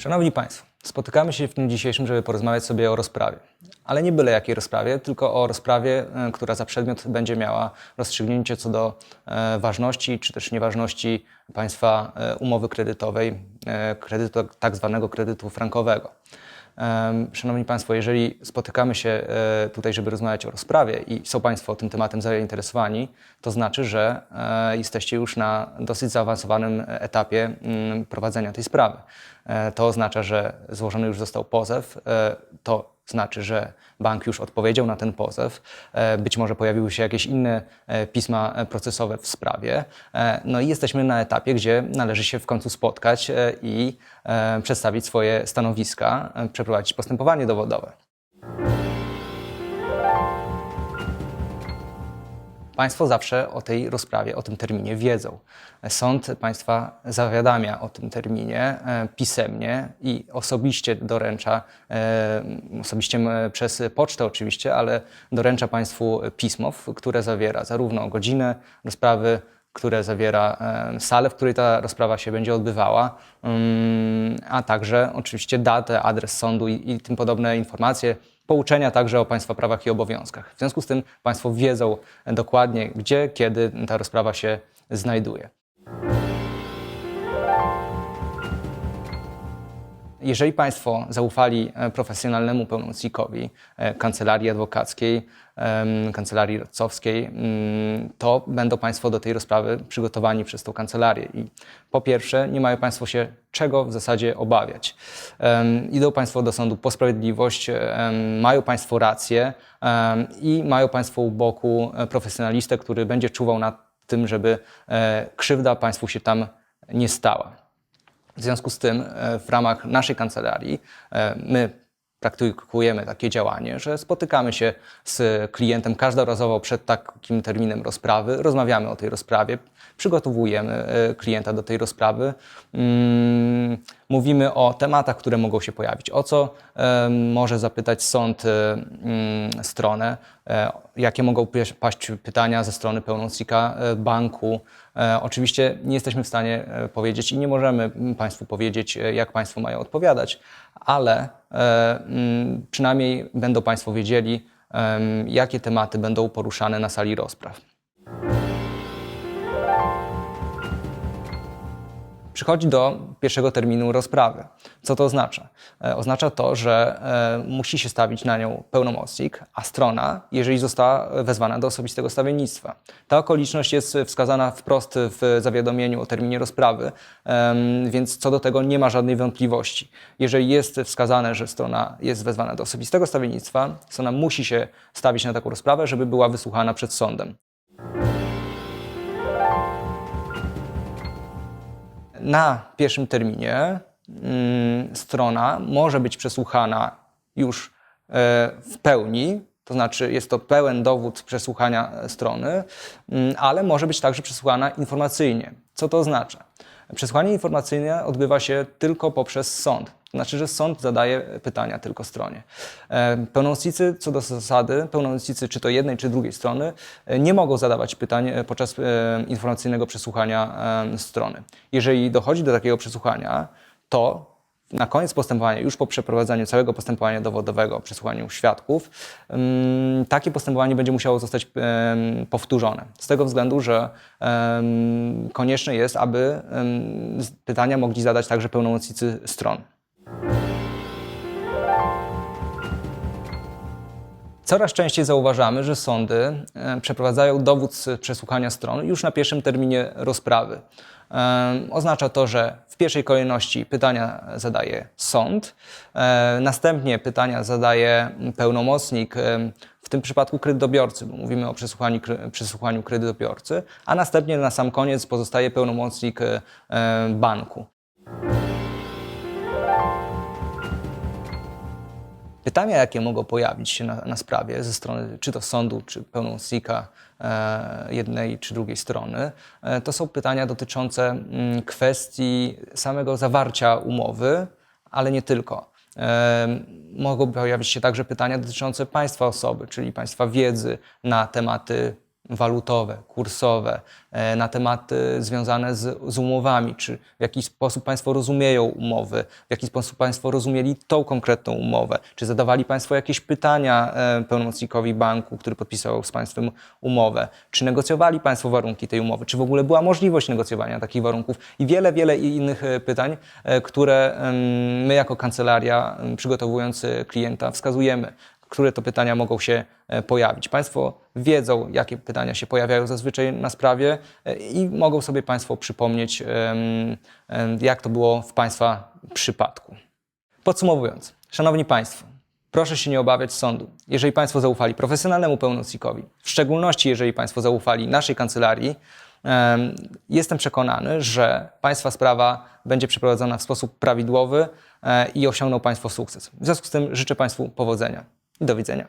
Szanowni Państwo, spotykamy się w dniu dzisiejszym, żeby porozmawiać sobie o rozprawie. Ale nie byle jakiej rozprawie, tylko o rozprawie, e, która za przedmiot będzie miała rozstrzygnięcie co do e, ważności czy też nieważności Państwa e, umowy kredytowej, kredytu, tak zwanego kredytu frankowego. Szanowni Państwo, jeżeli spotykamy się e, tutaj, żeby rozmawiać o rozprawie i są Państwo tym tematem zainteresowani, to znaczy, że e, jesteście już na dosyć zaawansowanym etapie prowadzenia tej sprawy. E, To oznacza, że złożony już został pozew. To znaczy, że bank już odpowiedział na ten pozew. E, Być może pojawiły się jakieś inne e, pisma e, procesowe w sprawie. No i jesteśmy na etapie, gdzie należy się w końcu spotkać i przedstawić swoje stanowiska, przeprowadzić postępowanie dowodowe. Państwo zawsze o tej rozprawie, o tym terminie wiedzą. Sąd Państwa zawiadamia o tym terminie e, pisemnie i osobiście doręcza, e, osobiście przez pocztę oczywiście, ale doręcza Państwu pismo, które zawiera zarówno godzinę rozprawy, które zawiera salę, w której ta rozprawa się będzie odbywała, a także oczywiście datę, adres sądu i, i tym podobne informacje, pouczenia także o Państwa prawach i obowiązkach. W związku z tym Państwo wiedzą dokładnie, gdzie, kiedy ta rozprawa się znajduje. Jeżeli Państwo zaufali e, profesjonalnemu pełnomocnikowi e, kancelarii adwokackiej, kancelarii radcowskiej, mm, to będą Państwo do tej rozprawy przygotowani przez tą kancelarię. I po pierwsze, nie mają Państwo się czego w zasadzie obawiać. Idą Państwo do sądu po sprawiedliwość, em, mają Państwo rację i mają Państwo u boku e, profesjonalistę, który będzie czuwał nad tym, żeby e, krzywda Państwu się tam nie stała. W związku z tym e, w ramach naszej kancelarii e, my praktykujemy takie działanie, że spotykamy się z klientem każdorazowo przed takim terminem rozprawy, rozmawiamy o tej rozprawie, przygotowujemy e, klienta do tej rozprawy, mm, mówimy o tematach, które mogą się pojawić, o co może zapytać sąd stronę, e, jakie mogą paść pytania ze strony pełnomocnika e, banku. E, Oczywiście nie jesteśmy w stanie powiedzieć i nie możemy Państwu powiedzieć, jak Państwo mają odpowiadać, ale przynajmniej będą Państwo wiedzieli, jakie tematy będą poruszane na sali rozpraw. Przychodzi do pierwszego terminu rozprawy. Co to oznacza? E, Oznacza to, że e, musi się stawić na nią pełnomocnik, a strona, jeżeli została wezwana do osobistego stawiennictwa. Ta okoliczność jest wskazana wprost w zawiadomieniu o terminie rozprawy, więc co do tego nie ma żadnej wątpliwości. Jeżeli jest wskazane, że strona jest wezwana do osobistego stawiennictwa, strona musi się stawić na taką rozprawę, żeby była wysłuchana przed sądem. Na pierwszym terminie mm, strona może być przesłuchana już e, w pełni, to znaczy jest to pełen dowód przesłuchania strony, mm, ale może być także przesłuchana informacyjnie. Co to oznacza? Przesłuchanie informacyjne odbywa się tylko poprzez sąd. To znaczy, że sąd zadaje pytania tylko stronie. E, Pełnomocnicy, co do zasady, pełnomocnicy czy to jednej, czy drugiej strony, e, nie mogą zadawać pytań e, podczas informacyjnego przesłuchania strony. Jeżeli dochodzi do takiego przesłuchania, to na koniec postępowania, już po przeprowadzeniu całego postępowania dowodowego, przesłuchaniu świadków, ym, takie postępowanie będzie musiało zostać powtórzone. Z tego względu, że konieczne jest, aby pytania mogli zadać także pełnomocnicy stron. Coraz częściej zauważamy, że sądy e, przeprowadzają dowód z przesłuchania stron już na pierwszym terminie rozprawy. E, Oznacza to, że w pierwszej kolejności pytania zadaje sąd, e, następnie pytania zadaje pełnomocnik, w tym przypadku kredytobiorcy, bo mówimy o przesłuchaniu, przesłuchaniu kredytobiorcy, a następnie na sam koniec pozostaje pełnomocnik banku. Pytania, jakie mogą pojawić się na, na sprawie ze strony czy to sądu, czy pełnomocnika e, jednej czy drugiej strony, e, to są pytania dotyczące mm, kwestii samego zawarcia umowy, ale nie tylko. E, mogą pojawić się także pytania dotyczące państwa osoby, czyli państwa wiedzy na tematy walutowe, kursowe, e, na tematy związane z, z umowami, czy w jaki sposób Państwo rozumieją umowy, w jaki sposób Państwo rozumieli tą konkretną umowę, czy zadawali Państwo jakieś pytania e, pełnomocnikowi banku, który podpisał z Państwem umowę, czy negocjowali Państwo warunki tej umowy, czy w ogóle była możliwość negocjowania takich warunków? I wiele, wiele innych e, pytań, które my jako kancelaria przygotowując klienta wskazujemy które to pytania mogą się e, pojawić. Państwo wiedzą, jakie pytania się pojawiają zazwyczaj na sprawie e, i mogą sobie Państwo przypomnieć, jak to było w Państwa przypadku. Podsumowując, Szanowni Państwo, proszę się nie obawiać sądu. Jeżeli Państwo zaufali profesjonalnemu pełnomocnikowi, w szczególności jeżeli Państwo zaufali naszej kancelarii, em, jestem przekonany, że Państwa sprawa będzie przeprowadzona w sposób prawidłowy e, i osiągną Państwo sukces. W związku z tym życzę Państwu powodzenia do widzenia.